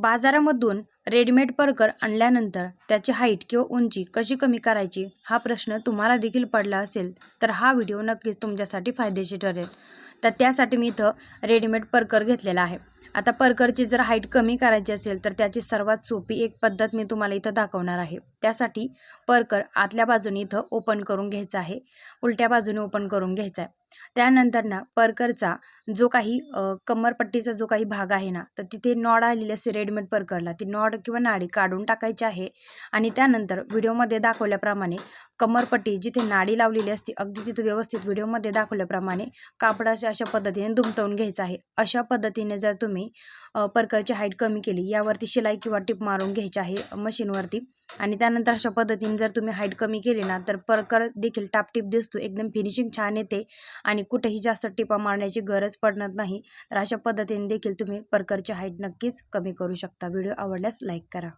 बाजारामधून readymade परकर आणल्यानंतर त्याची हाईट किंवा उंची कशी कमी करायची हा प्रश्न तुम्हाला देखील पडला असेल तर हा व्हिडिओ नक्कीच तुमच्यासाठी फायदेशीर ठरेल. तर त्यासाठी मी इथं रेडीमेड परकर घेतलेला आहे. आता परकरची जर हाईट कमी करायची असेल तर त्याची सर्वात सोपी एक पद्धत मी तुम्हाला इथं दाखवणार आहे. त्यासाठी परकर आतल्या बाजूने इथं ओपन करून घ्यायचा आहे. उलट्या बाजूने ओपन करून घ्यायचा आहे. त्यानंतर ना परकरचा जो काही कमरपट्टीचा जो काही भाग आहे ना तर तिथे नॉड आलेली असते रेडीमेड परकरला. ती नॉड किंवा नाडी काढून टाकायची आहे आणि त्यानंतर व्हिडिओमध्ये दाखवल्याप्रमाणे कमरपट्टी जिथे नाडी लावलेली असते अगदी तिथे व्यवस्थित व्हिडिओमध्ये दाखवल्याप्रमाणे कापडाच्या अशा पद्धतीने दुमटवून घ्यायचं आहे. अशा पद्धतीने जर तुम्ही परकरची हाईट कमी केली यावरती शिलाई किंवा टिप मारून घ्यायची आहे मशीनवरती आणि त्यानंतर अशा पद्धतीने जर तुम्ही हाईट कमी केली ना तर परकर देखील टापटीप दिसतो एकदम फिनिशिंग छान येते आणि कुठेही जास्त टिपा मारण्याची गरज पडणार नाही. तर अशा पद्धतीने देखील तुम्ही परकरची हाईट नक्कीच कमी करू शकता. व्हिडिओ आवडल्यास लाईक करा.